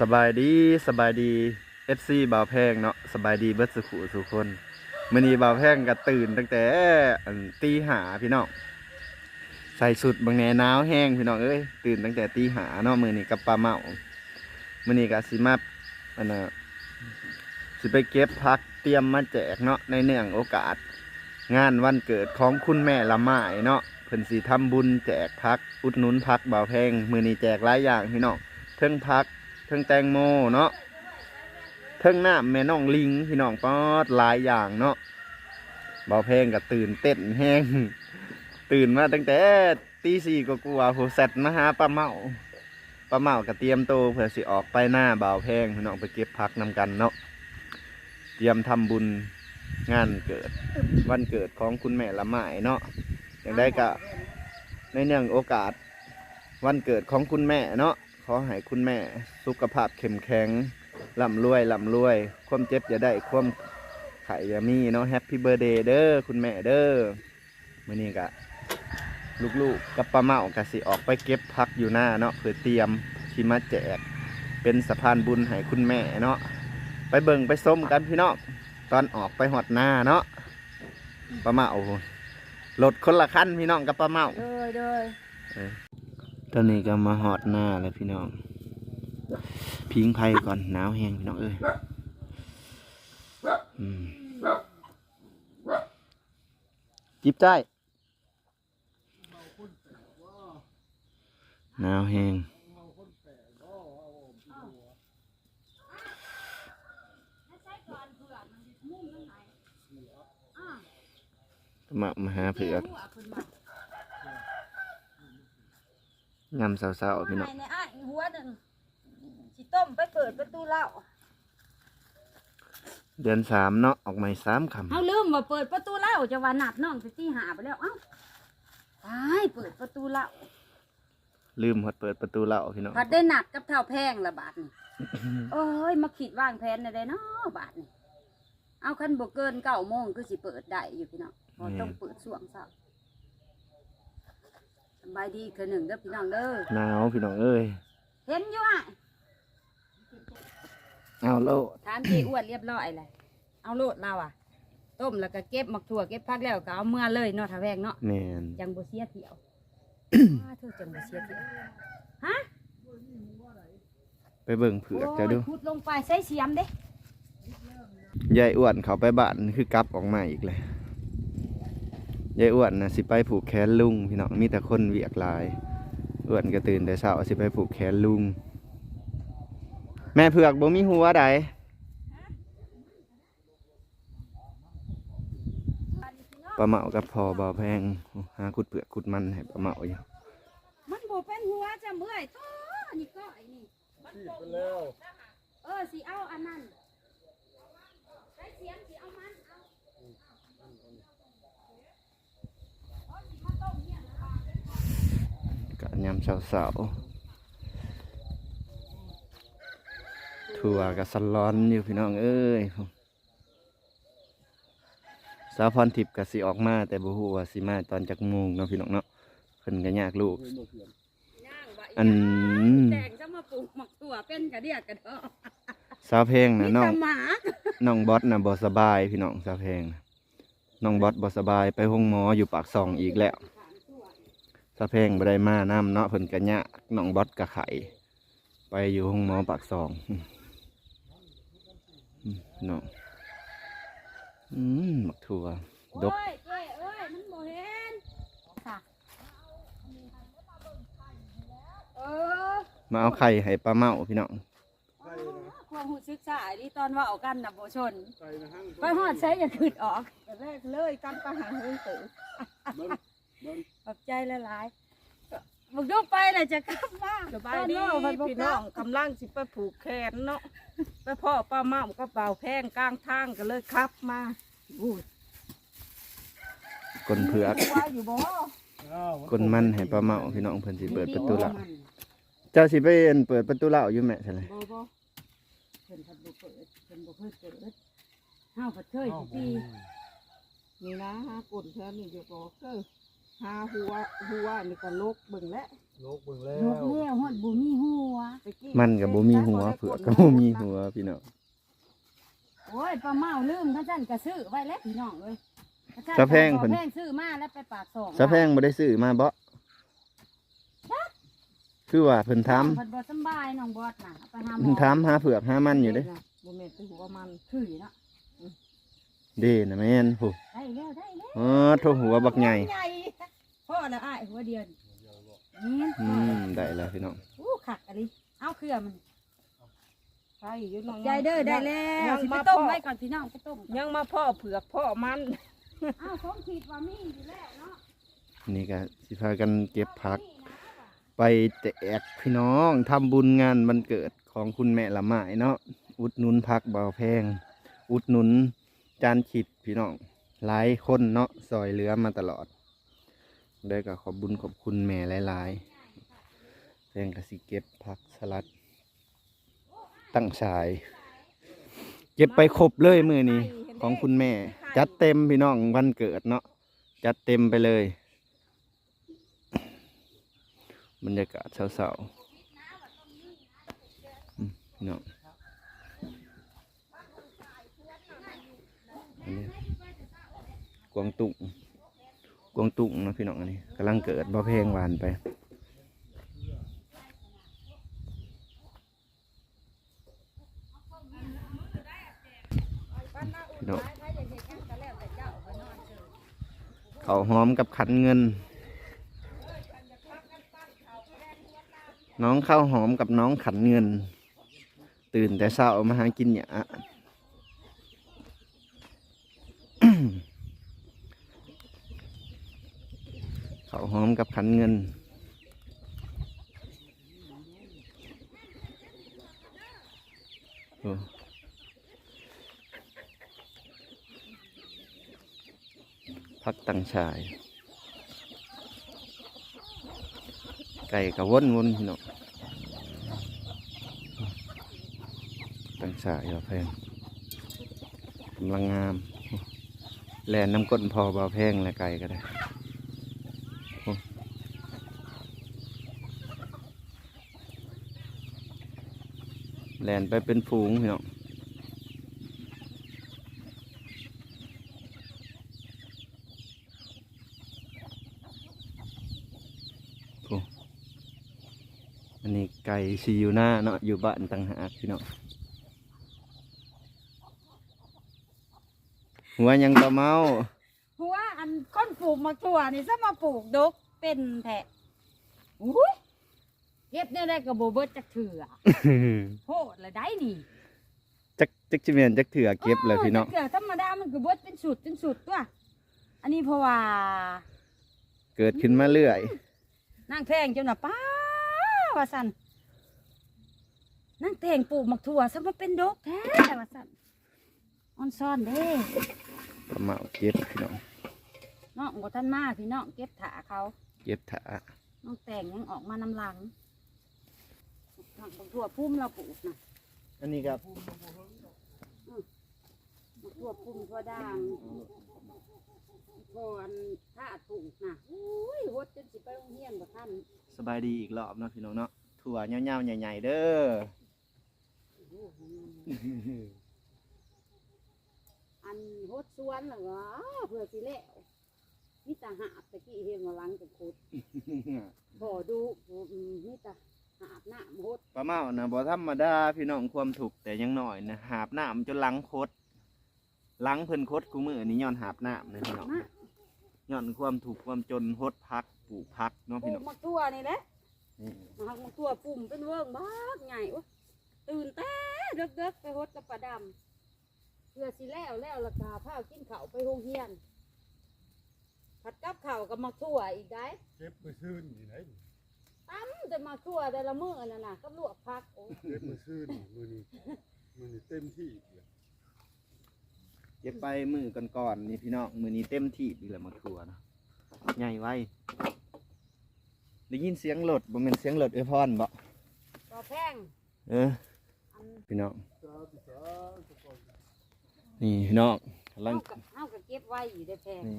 สบายดีสบายดี FC บ่าวแพงเนาะสบายดีเบิดสุขุสุกคนมื้อนี้บ่าวแพงก็ตื่นตั้งแต่ตีหาพี่น้องใส่สุดบางแหนหนาวแห้งพี่น้องเอ้ยตื่นตั้งแต่ตีหาเนาะมื้อนี้กับปลาเมามื้อนี้ก็สิมาอันน่ะสิไปเก็บผักเตรียมมาแจกเนาะในเนื่องโอกาส งานวันเกิดของคุณแม่ละไม้เนาะเพิ่นสิทำบุญแจกพักอุดหนุนพักบ่าวแพง มื้อนี้แจกหลายอย่างพี่น้องเทิงพัก ทิงแตงโมเนาะเทิงหน้ำแม่น้องลิงพี่น้องป๊อดหลายอย่างเนาะบ่าวแพงก็ตื่นเต้นแห้งตื่นมาตั้งแต่ตีสี่ก็กลัวาโหเสร็จมาหาป้าเมาป้าเมาก็เตรียมโตเผื่อสิออกไปหน้าบ่าวแพงพี่น้องไปเก็บพักนำกันเนาะเตรียมทำบุญงานเกิดวันเกิดของคุณแม่ละไม้เนาะอย่างได้ก็ในเนื่องโอกาสวันเกิดของคุณแม่เนาะ อให้คุณแม่สุขภาพเข้มแข็งร่ำรวยร่ำรวย ความเจ็บอย่าได้ความไข่อย่ามีเนาะแฮปปี้เบ t ร์ a เดย์เด้อคุณแม่เด้อมื่อนี้ก็ลูกๆกับป้าเมากะสิออกไปเก็บพักอยู่หน้าเนาะเพื่อเตรียมที่มาแจก เป็นสะพานบุญให้คุณแม่เนาะไปเบิ่งไปส้มกันพี่น้องตอนออกไปหอดหน้าเนาะปลาเมารถคนละคันพี่น้องกับปลาเมาเด้อเด้อ ตอนนี้ก็มาหอดหน้าแล้วพี่น้อง พิงไพ่ก่อนหนาวแห้งพี่น้องเอ้ยจิบได้หนาวแห้งมามาหาเผือก ยำเสาๆพี่น้องในอ้ายหัวนั่นสิต้มไปเปิดประตูเหล้าเดือนสามเนาะออกใหม่สามคเฮาลืมว่าเปิดประตูเหล้าจะว่านัดน้องสิตีหาไปแล้วเอ้าตายเปิดประตูเหล้าำลืมหดเปิดประตูเหล่าพี่น้องพัดได้หนักกับเท่าแพงละบาทนี่โอ้ยมาขีดวางแผนได้ได้เนาะบาทนี่เอาคันบ่เกินเก้าโมงคือสิเปิดได้อยู่พี่น้องพอต้องเปิดช่วงเช้า สบายดีคือหนึ่งเด้อพี่น้องเด้อหนาวพี่น้องเอ้ยเห็นอยู่อะเอาโลดทานที่อ้วนเรียบร้อยเลยเอาโลดเราอะ ต้มแล้วก็เก็บหมักถั่วเก็บพักแล้วก็เอาเมื่อเลยเนาะถ้าแวงเนาะแมนจังบ่เสียเที่ยวอ้าเธอจังบ่เสียเที่ยวฮะไปเบิ่งเผือกจะดูโยขุดลงไปใส่เสียมเด้ยายอ้วนเขาไปบ้านคือกลับออกมาอีกเลย ยายอ้วนนะสิไปผูกแขนลุงพี่น้องมีแต่คนเวียกลายอ้วนก็ตื่นแต่เช้าสิไปผูกแขนลุง แม่เผือกบ่มีหัวใดปลาเหมากับพอบ่าวแพงหาขุดเผือกขุดมันให้ปลาเหมาอยู่มันบ่เป็นหัวจะเมื่อยต้อนี่ก็ไอ้นี่เออสิเอาอันนั้นใส่เสียมสิเอามันเอาเอาสิมาต้มเนี่ยนะ กะยำ เสาๆถั่วกับสลอนอยู่พี่น้องเอ้ยสาวพรทิพย์กับสิออกมา แต่บ่ฮู้ว่าสิมาตอนจักโมงเนาะพี่น้องเนาะเพิ่นก็ยากลูกย่างบะอัน แดงจะมาปลูกหมักถั่วเป็นกระเดียกกระดอสาวเพลงมีนะน้องแต่หมาน้องบอสน่ะบ่สบาย พี่น้องสาวเพลงน่ะน้องบอสบ่สบายไปห้องหมออยู่ปากซองอีกแล้ว สาวเพลงบ่ได้มานํเนาะเพิ่นก็ยากน้องบอสก็ไข้ไปอยู่ห้องหมอปากซองอืมน้องอืมหมักถั่วดกโอ้ยเจ้เอ้ยมันบ่เห็นค่ะเออมาเอาไข่ให้ปลาเมาพี่น้องความหูซึกษาที่ตอนว่าเอากันนะโบชน ไปหอดใช้อย่าขืดออกแรกเลยกันประหารเรื่องตื่น ขอบใจละลายๆบุกดูไปน่ะจะกลับบ้านสบายดีพี่น้องกำลังสิไปผูกแขนเนาะไปพ่อป้าเมาก็เป่าแพงกลางทางก็เลยขับมาอู้ยกลนเผือกว่าอยู่บ่กลมันให้ปลาเมาพี่น้องเพิ่นสิเปิดประตูละเจ้าสิไปเอิ้นเปิดประตูละอยู่แม่ใช่เลยบ่บ่เพิ่นพัดบ่เปิดเพิ่นบ่เคยเปิดเฮาพัดเคยสิปีนี่นะหากลนแทนนี่อยู่บ่คือ หาหัวหัวนี่ก็ลกเบิ่งแล้วโลกเบิ่งแล้ลูกวเลี้ยวฮอดบ่มีหัวมันกับบ่มีหัวเผือกกับบ่มีหัวพี่น้องโอ้ยปลาเมาลืมเขาสั่นก็ซื้อไว้แล้วพี่น้องเอ้ยสะแพงเพิ่เพิ่นนแพงซื้อมาแล้วไปปากซองสะแพงบ่ได้ซื้อมาบ่คือว่าเพิ่นถามเพิ่นบ่สำบายน้องบอสน่ะเอาไปหาหมเพิ่นอถามหาเผือกหามันอยู่เด้ บ่แม่นเป็นหัวมันคือเนาะ เด้น่ะแม่นผู้ได้แล้วได้แล้วอ๋อโทหัวบักใหญ่พ่อแล้วอ้ายหัวเดียวนี่อืมได้แล้วพี่น้องอู้ขักอันนี้เอาเครือมันใช่อยู่น้องยายเด้อได้แล้วยังสิไปมาต้มพ่อไว้ก่อนพี่น้องไปต้มก่อนยังมาพ่อเผือกพ่อมันอ้าวผมคิดว่ามีอยู่แล้วเนาะนี่ก็สิพากันเก็บผัก ไปแจกพี่น้องทำบุญงานวันเกิดของคุณแม่ละไม้เนาะอุดหนุนพักเบาแพง อุดหนุน จานขิดพี่น้องหลายคนเนาะซอยเหลือมาตลอดได้ก็ขอบบุญขอบคุณแม่หลายๆแพงกระสิเก็บผักสลัด ตั้งฉาย เก็บไปครบเลยมือนี้ของคุณแม่ จัดเต็มพี่น้องวันเกิดเนาะจัดเต็มไปเลย บรรยากาศเศร้าๆอืมพี่น้อง อันนี้กวางตุงกวางตุ้งนะพี่น้องอันนี้กำลังเกิดบ่เพงหวานไปพี่น้องเขาหอมกับขันเงิน น้องข้าวหอมกับน้องขันเงิน ตื่นแต่เช้ามาหากินหยาข้าหอมกับขันเงิน โอ้พักตังชาย ไก่ก็วนวนพี่น้องตังชายบาแพงกำลังงาม แลนน้ำก้นพอบาแพงและไก่ก็ได้โอ้แล่นไปเป็นฝูงพี่น้องอ้อันนี้ไก่ซีอยู่หน้าเนาะอยู่บ้านต่างหากพี่น้องหัวยังกะเมาหัวอันค้นปลูกมาตัวนี่ซะมาปลูกดกเป็นแท้อุ้ย เก็บได้ได้กับโบเบิดจักเถื่อโหดละได้นี่จักจักจิเมียนจักเถื่อเก็บเลยพี่น้องจักเถื่อธรรมดามันก็เบิดเป็นสุดเป็นสุดตัวอันนี้เพราะว่า เกิดขึ้นมาเรื่อยนางแพงเจ้าน่ะป้าว่าสันนางแพงปลูกมักถั่วซะมาเป็นดกแท้ว่าสันออนซ่อนเด้กะเมาเก็บพี่น้องน้องบ่ทันมาพี่น้องเก็บถาเขา เก็บถาน้องแต่งยังออกมานำหลัง น้องบักถั่วพุ่มเราปลูกนะอันนี้ครับบักถั่วพุ่มถั่วด่างพอนถ้าปลูกนะอุ้ยหดจนสิไปโรงเรียนบ่ทันสบายดีอีกรอบเนาะพี่น้องเนาะถั่วเงาวๆใหญ่ๆเด้ออันหดสวนเหรอวะเพื่อสิแล้วนี่ตาหาบตะกี้เห็นมาหลังกับขุดบ่ดูอืมนี่ตา หาบหน้าหดปลาเมานะบ่ธรรมดาพี่น้องความถูกข์แต่ยังน้อยนะหาบน้ำจนหลังคดหลังเพิ่นคดกูมือนี่ย้อนหาบน้ำนะพี่น้องนะย้อนความถูกข์ความจนหดพักปลูกพักเนาะปลูพี่กน้องมักตัวนี่แหละนี่หักมักตัวปุ่มเป็นเวิ้งบ้ากใหญ่โอ้ตื่นแต่เด็กๆไปหดกับปลาดำเพื่อสิแล้วแล้วราคาข้าวกินข้าวไปโรงเรียนผัดกับข้าวกับมักทั่วอีกได้ เก็บมือซื่นนี่ไหน ตั้มแต่มักทั่วแต่ละมื้อนั่นน่ะกับลวกผักโอ้เก็บมือซื่นนี่มือนี้มือนี้เต็มที่อีกแล้วเก็บไปมือก่อนๆนี่พี่น้องมือนี้เต็มที่ดีแหละมาทัวเนาะใหญ่ไว้ได้ยินเสียงรถบ่แม่นเสียงรถเอ้ยพรบ่บ่แพงเอออันพี่น้องสาธุสาธุก่อนนี่พี่น้องกำลัเฮางก็เฮาก็เก็บไว้อยู่ได้แพงนี่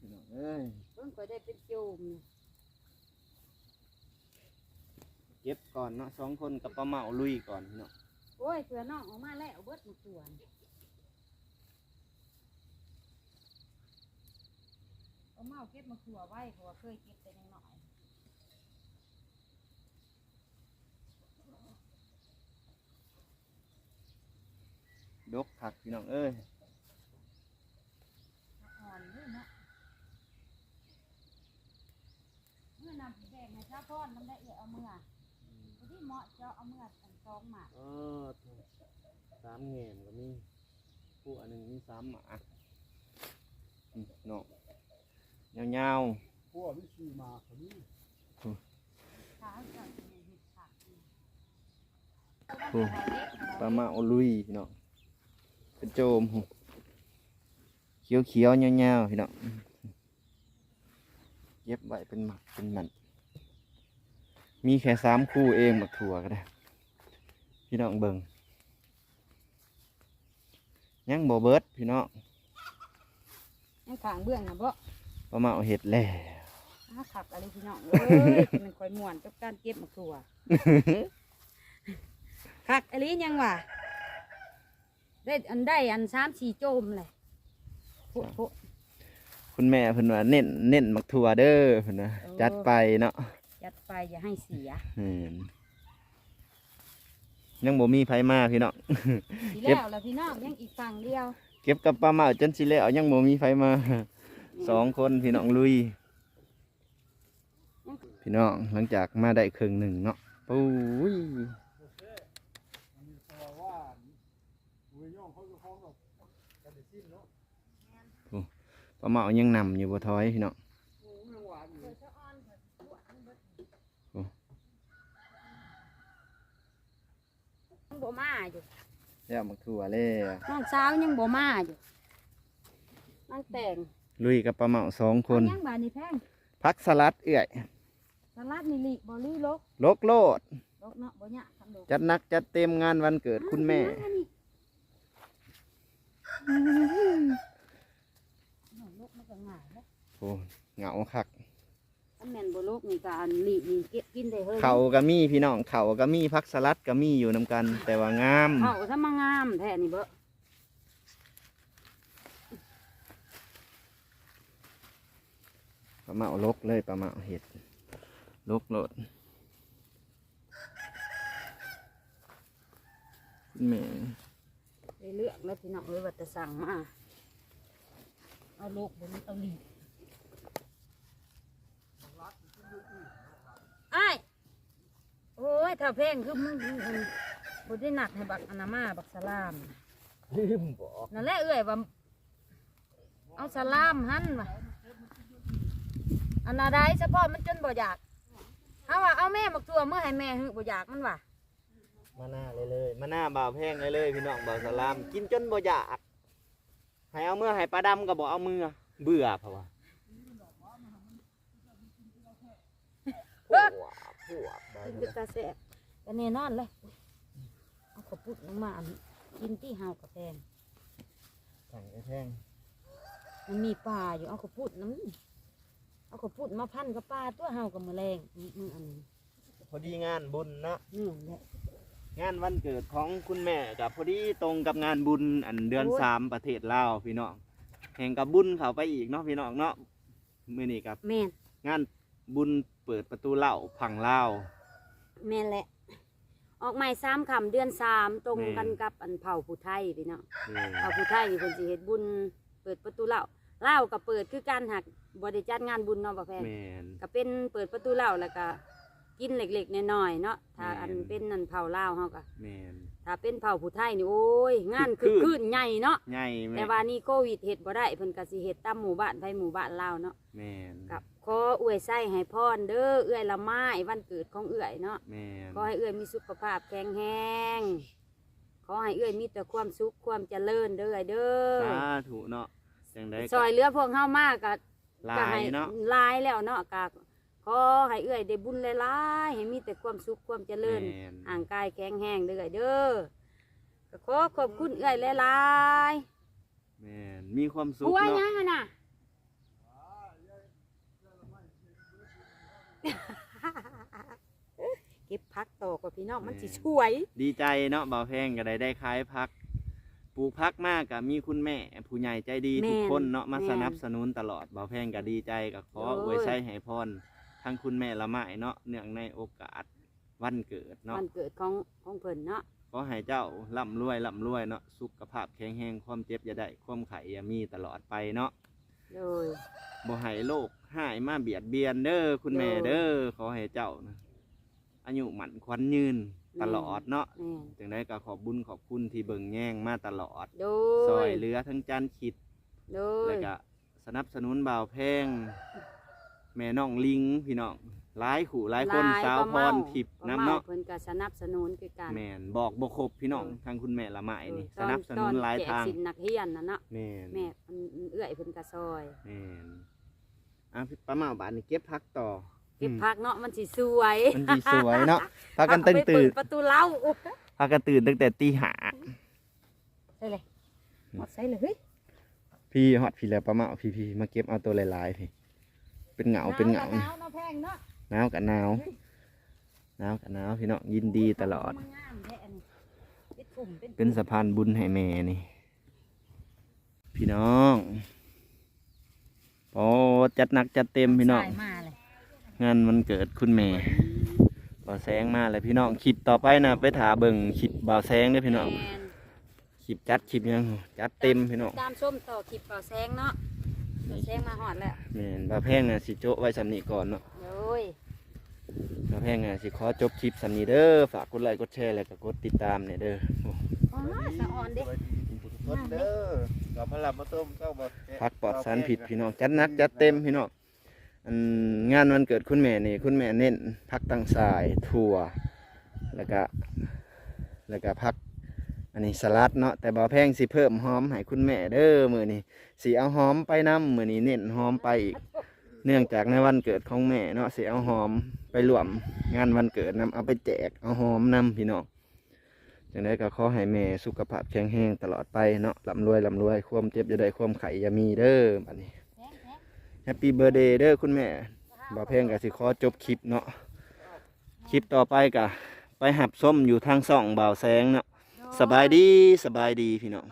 พี่น้องเอ้ยเพิ่นก็ได้เป็นโจมนี่ เก็บก่อนเนาะสองคนกับป้าเมาลุยก่อนพี่น้องโอ้ยเสือน้องออกมาแล้วเบิดมาส่วนเอาเมาเก็บมาขัวไว้เพราะว่าเคยเก็บแต่ยังหน่อยดกผักพี่น้องเอ้ยอ่อนด้วยเนาะเมื่อนำสีแดงในชาพอนมันได้เอือเอาเมื่อ พอที่เหมาะเจาะเอาเมื่ออันสองหมากเออสามแง่มก็มีผู้อันหนึ่งมีสามหมาอืมเนาะยาวพวกวิชีมาเขานี่ขาเจาะอยู่ในเห็ดผักนี่ๆผู้ปลาเมาลุยพี่น้องกระโจมเขียวเขียวๆยาวๆพี่น้องเย็บไว้เป็นหมักเป็นหมัน มีแค่สามคู่เองหมักถั่วก็ได้ พี่น้องเบิงยังบ่เบิดพี่น้องยังขางเบื้องนะบ่ปลาเมาเห็ดแล้วอาขับอะไรพี่น้องเอ้ยมันคอยม่วนกับการเก็บมะกรัวคักอะไรยังวะได้อันได้อันสามสี่โจมเลยโพะโพะคุณแม่เพิ่นว่าเน้นเน้นหมักถั่วเด้อเพิ่นว่าเออจัดไปเนาะ ยัดไปอย่าให้เสียอืมยังบ่มีไผมาพี่น้อง ทีเก็บ แล้วแล้วพี่น้องยังอีกฝั่งเดียวเก็บกับปลาเมาจนสิแล้วยังบ่มีไผมา สองคนพี่น้องลุย พี่น้องหลังจากมาได้ครึ่งหนึ่งเนาะปุ้ยมันมีตัวว่าเวยย่องเขาจะคล้องกับกันเดซินเนาะปลาเมายังนำอยู่บ่ถอยพี่น้อง โอ้ยยังหวานอยู่ ยัง บ่มาอยู่แล้วหมักถั่วแล้วน้องสาวยังบ่มาอยู่นั่งแต่งลุยกับปลาเมาสองคนยังบาดนี่แพงพักสลัดเอื่อยสลัดนี่ลิบ่ลือลกลกโลดลกเนาะบ่ยะทำดอกจัดหนักจัดเต็มงานวันเกิดคุณแม่ลกมันก็ง่ายแล้วโอ้เหงาคัก ถ้าแม่นบ่ลกนี่ก็อันลินี่เก็บกินได้เฮ้ยเขาก็มีพี่น้องเขาก็มีพักสลัดก็มีอยู่นำกัน แต่ว่างามเขาถ้ามางามแท้นี่เบ้อปลาเมาลกเลยปลาเมาเห็ดลกโลดคุณแม่ได้เลือกแล้วพี่น้องเอ้ยว่าจะสั่งมาเอาลูกบนเอาลี ไอ้ายโอ้ยถ้าเพลงคือมึงมันบนได้หนักให้บักอนามาบักสลาม ลืมบอกนั่นแหละเอ้ยว่าเอาสลามหันว่ะอันอะไรเฉพาะมันจนบ่อยากเอาว่าเอาแม่บักตัวเมื่อให้แม่หือบ่อยากมันว่ะมาหน้าเลยเลยมาหน้าบ่าวแพงเลยเลยพี่น้องบ่าวสลาม กินจนบ่อยากให้เอาเมื่อให้ปลาดำก็บอกเอามือเบื่อเพราะว่า ผัวผัวบ่าวกินเป็นตาแสบก็แน่นอนเลยเอาขาวปุดลงมาอันกินที่เฮากระแพงสั่งไอ้แพงมันมีปลาอยู่เอาขาวปุดน้ำเอาขาวปุดมาพันกับปลาตัวเฮากับแมลงมึงอันนี้พอดีงานบุญเนาะนี่แหละงานวันเกิดของคุณแม่กับพอดีตรงกับงานบุญอันเดือนโอ้ยสามประเทศลาวพี่น้องแห่งกับบุญเขาไปอีกเนาะพี่น้องเนาะมื่อนี้กับแม่นงาน บุญเปิดประตูเหล่าพังลาวแม่นแหละ ออกใหม่สามคำเดือนสามตรงแม่นกันกับอันเผ่าผู้ไทยพี่น้องนี่เผ่าผู้ไทยนี่คนสิเฮ็ดบุญเปิดประตูเหล่าเหล่าก็เปิดคือการหักบริจัดงานบุญเนาะบ่แพงแมน ก็เป็นเปิดประตูเหล่าแล้วก็กินเล็กๆน้อยๆเนาะถ้าแม่น อันเป็นนันเผาเหล่าเฮาก็แมน ถ้าเป็นเผาผู้ไทยนี่โอ้ยงานคึคืกอคืคืนนใหญ่เนาะใหญ่แม่แต่ว่านี่โควิดเฮ็ดบ่ได้เพิ่นก็สิเฮ็ดตามหมู่บ้านไปหมู่บ้านลาวเนาะแมนกับขออวยไส้ให้พรเด้อเอื้อยละไม้วันเกิดของเอื้อยเนาะแมนขอให้เอื้อยมีสุขภาพแข็งแรงขอให้เอื้อยมีแต่ความสุขความเจริญเด้อเด้อสาธุเนาะจังได้ซอยเหลือพวกเฮามากก็ลาก็ยให้เนาะหลายแล้วเนาะก็ ขอให้เอื้อยได้บุญหลายๆให้มีแต่ความสุขความเจริญแมนอ่างกายแข็งแรงเด้อเด้อก็ขอขอบคุณเอื้อยหลายแมนมีความๆสุขหัวเนาะยังอะน่ะเกก็บพักต่อกับพี่น้องมันแม่สิช่วย ดีใจเนาะบ่าวแพงก็ได้ได้ขายพักปลูกพักมากก็มีคุณแม่ ผู้ใหญ่ใจดีแม่นทุกคนเนาะมาแม่นสนับสนุนตลอดบ่าวแพงก็ดีใจก็ขอโอ้ย อวยชัยให้พร ทั้งคุณแม่ละไม้เนาะเนื่องในโอกาสวันเกิดเนาะวันเกิดของของเพิ่นเนาะขอให้เจ้าร่ำรวยร่ำรวยเนาะสุขภาพแข็งแรงความเจ็บอย่าได้ความไข่อย่ามีตลอดไปเนาะโดยบ่ให้โรคหายมาเบียดเบียนเด้อคุณแม่โดยเด้อขอให้เจ้านะอายุหมันควันยืนตลอดเนาะแม่นจึงได้ก็ขอบบุญขอบคุณที่เบิ่งแย่งมาตลอดโดซอยยเหลือทั้งจานขิด โดแล้วยก็สนับสนุนบ่าวแพง แม่น้องลิงพี่น้องหลายขู่หลายคนหลายสาวประพเมารผิบประน้ำเมาเนาะเพิ่นก็สนับสนุนคือกันแม่นบอกบ่ครบพี่น้องทางคุณแม่ละไม้นี่เอสอนับสนุนหลายตอแจกทางสินนักเรียนน่ะเนาะแม่นแม่เพิ่นเอื้อยเพิ่นก็ซอยแม่นอะพี่ป้าเมาบานนี่เก็บพักต่อเก็บอืมพักเนาะมันสิสวยมันดีสวยเนาะพากันตื่นเอาไปตื่นเปิดประตูเล้าโอ้พากันตื่นตั้งแต่ตีหาใส่เลยหมดใส่เลยเฮ้ยพี่ฮอดพี่แล้วป้าเมาพี่พี่มาเก็บเอาตัวหลายๆพี่ เป็นเหงาเป็นเหงาหนาวเนาะแพงเนาะหนาวกับหนาวหนาวกับหนาวพี่น้องยินดีตลอด มันงามแท้อันนี้เป็นกลุ่มเป็นเป็นสะพานบุญให้แม่นี่ พี่น้องโอ้จัดหนักจัดเต็มพี่น้องใส่มาเลยงานมันเกิดคุณแม่บ่าวแสงมาเลยพี่น้องคลิปต่อไปนะไปถาเบิ่งคลิปบ่าวแสงเด้อพี่น้องแม่นคลิปจัดคลิปยังจัดเต็มพี่น้อง ตามส้มต่อคลิปเป่าแซงเนาะเป่า แซงมาหอดแล้วแม่นบ่าวแพงน่ะสิโจะไว้สำนีก่อนเนาะโอ้ยบ่าวแพงน่ะสิขอจบคลิปสำนีเด้อฝากกดไลค์กดแชร์แล้วก็กดติดตามเนี่ยเด้อโอ้อ๋อสะอ่อนเด้รถเด้อกับพลับมาต้มเจ้าบ่พักปลอดสารผิดพี่น้องจัดหนักจัดเต็มพี่น้องอันงานวันเกิดคุณแม่นี่คุณแม่เน้นพักตั้งสายถั่วแล้วก็แล้วก็พัก อันนี้สลัดเนาะแต่บ่าวแพงสิเพิ่มหอมให้คุณแม่เด้อมือนี้สิเอาหอมไปนํมื้อนี้เน้นหอมไปอีก เนื่องจากในวันเกิดของแม่เนาะสิเอาหอมไปรวมงานวันเกิดนํเอาไปแจกเอาหอมนํพี่น้องจังได้ก็ขอให้แม่สุขภาพแข็งแรงตลอดไปเนาะร่ำรวยร่ำรวยความเจ็บอย่าได้ความไข้อย่ามีเด้อบัดนี้แฮปปี้เบ t ร์เดย์เด้อคุณแม่บ่าวแพงก็สิขอจบคลิปเนาะคลิปต่อไปก็ไปหับส้มอยู่ทางส่องบ่าวแสงเนาะ สบายดีสบายดีพี่น้อง